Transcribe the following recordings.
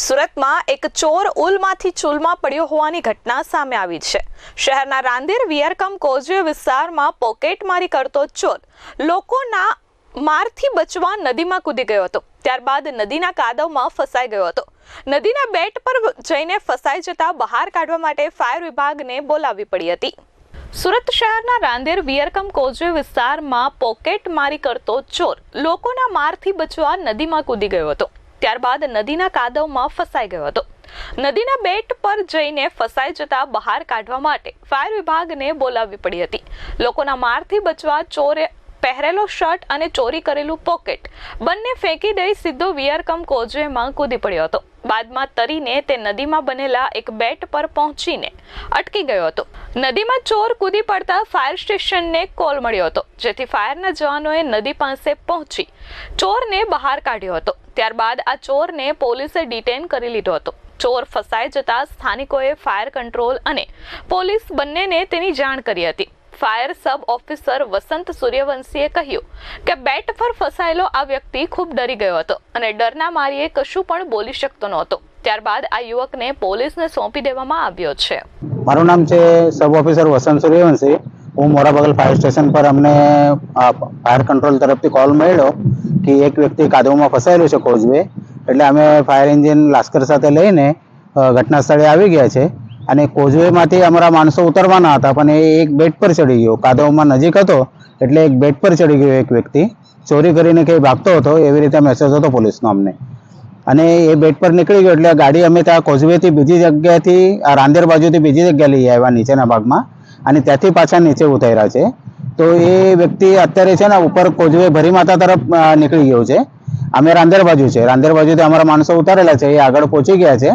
સુરતમાં એક ચોર ઉલમાંથી ચૂલમાં પડ્યો હોવાની ઘટના સામે આવી છે. શહેરના રાંદેર વિયરકમ કોઝવે વિસ્તારમાં પોકેટ મારી કરતો ચોર લોકોના મારથી બચવા નદીમાં કૂદી ગયો હતો. ત્યારબાદ નદીના કાદવમાં ફસાઈ ગયો હતો. નદીના બેટ પર જઈને ફસાઈ જતા બહાર કાઢવા માટે ફાયર વિભાગને બોલાવવી પડી હતી. સુરત શહેરના રાંદેર વિયરકમ કોઝવે વિસ્તારમાં પોકેટ મારી કરતો ચોર લોકોના મારથી બચવા નદીમાં કૂદી ગયો હતો. ત્યારબાદ નદીના કાદવમાં ફસાઈ ગયો હતો. નદીના બેટ પર જઈને ફસાઈ જતા બહાર કાઢવા માટે ફાયર વિભાગને બોલાવવી પડી હતી. લોકોના મારથી બચવા ચોરે પહેરેલો શર્ટ અને ચોરી કરેલું પોકેટ બંને ફેંકી દઈ સીધો વિયરકમ કોઝવેમાં કૂદી પડ્યો હતો. બાદમાં તરીને તે નદીમાં બનેલા એક બેટ પર પહોંચીને અટકી ગયો હતો. નદીમાં ચોર કૂદી પડતા ફાયર સ્ટેશનને કોલ મળ્યો હતો, જેથી ફાયરના જવાનોએ નદી પાસે પહોંચી ચોરને બહાર કાઢ્યો હતો. ત્યારબાદ આ ચોરને પોલીસે ડિટેન કરી લીધો હતો. ચોર ફસાઈ જતા સ્થાનિકોએ ફાયર કંટ્રોલ અને પોલીસ બંનેને તેની જાણ કરી હતી. ફાયર સબ ઓફિસર વસંત સૂર્યવંશીએ કહ્યું કે બેટ પર ફસાયેલો આ વ્યક્તિ ખૂબ ડરી ગયો હતો અને ડરના મારીએ કશું પણ બોલી શકતો નહોતો. ત્યારબાદ આ યુવકને પોલીસને સોંપી દેવામાં આવ્યો છે. મારું નામ છે સબ ઓફિસર વસંત સૂર્યવંશી. હું મોરાબગલ ફાયર સ્ટેશન પર અમને ફાયર કંટ્રોલ તરફથી કોલ મળ્યો. કે એક વ્યક્તિ કાદવમાં ફસાયેલું છે કોઝવે એટલે અમે ફાયર એન્જિન લાસ્કર સાથે લઈને ઘટના સ્થળે આવી ગયા છે. અને કોઝવેમાંથી અમારા માણસો ઉતરવાના હતા, પણ એ એક બેટ પર ચડી ગયો. કાદવમાં નજીક હતો, એટલે એક બેટ પર ચડી ગયો એક વ્યક્તિ. ચોરી કરીને કંઈ ભાગતો હતો, એવી રીતે મેસેજ હતો પોલીસનો અમને. અને એ બેટ પર નીકળી ગયો, એટલે ગાડી અમે ત્યાં કોઝવેથી બીજી જગ્યાએથી રાંદેર બાજુથી બીજી જગ્યાએ લઈ આવ્યા નીચેના ભાગમાં. અને ત્યાંથી પાછા નીચે ઉતાર્યા છે. તો એ વ્યક્તિ અત્યારે છે ને ઉપર કોજવે ભરી માતા તરફ નીકળી ગયો છે. અમે રાંદેર બાજુ છે. રાંદેર બાજુથી અમારા માણસો ઉતારેલા છે. એ આગળ પહોંચી ગયા છે.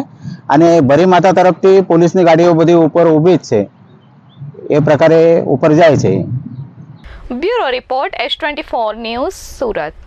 અને ભરી માતા તરફથી પોલીસની ગાડીઓ બધી ઉપર ઊભી જ છે. એ પ્રકારે ઉપર જાય છે. Bureau report, S twenty four news Surat.